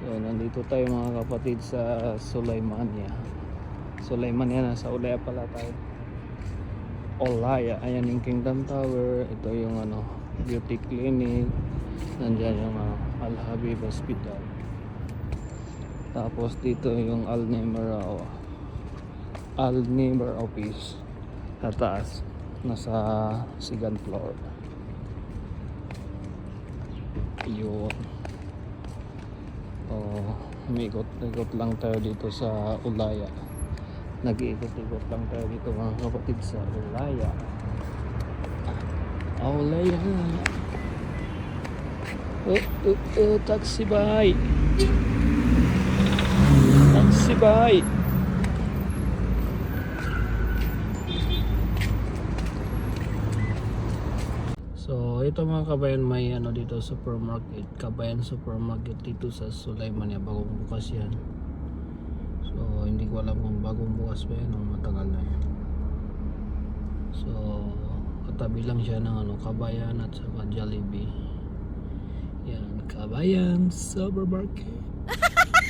So, nandito tayo mga kapatid sa Sulaymania. Sulaymania, nasa Ulaya pala tayo. Olaya, ayan yung Kingdom Tower. Ito yung ano, beauty clinic. Nandiyan yung uh, Al Habib Hospital. Tapos dito yung Al Nimr Al Nimr office sa taas nasa second floor yun oh, umikot-ikot lang tayo dito sa Ulaya. Nag-iikot-ikot lang tayo dito mga kapatid sa Ulaya. Ah, Ulaya oh, oh, oh, taxi bay taxi bay So, ito mga kabayan, may ano dito supermarket, kabayan supermarket dito sa Sulaymania, bagong bukas yan. So, hindi ko alam kung bagong bukas pa yan o matagal na yan. So, katabi lang siya ng ano, kabayan at saka Jollibee. Yan, kabayan supermarket.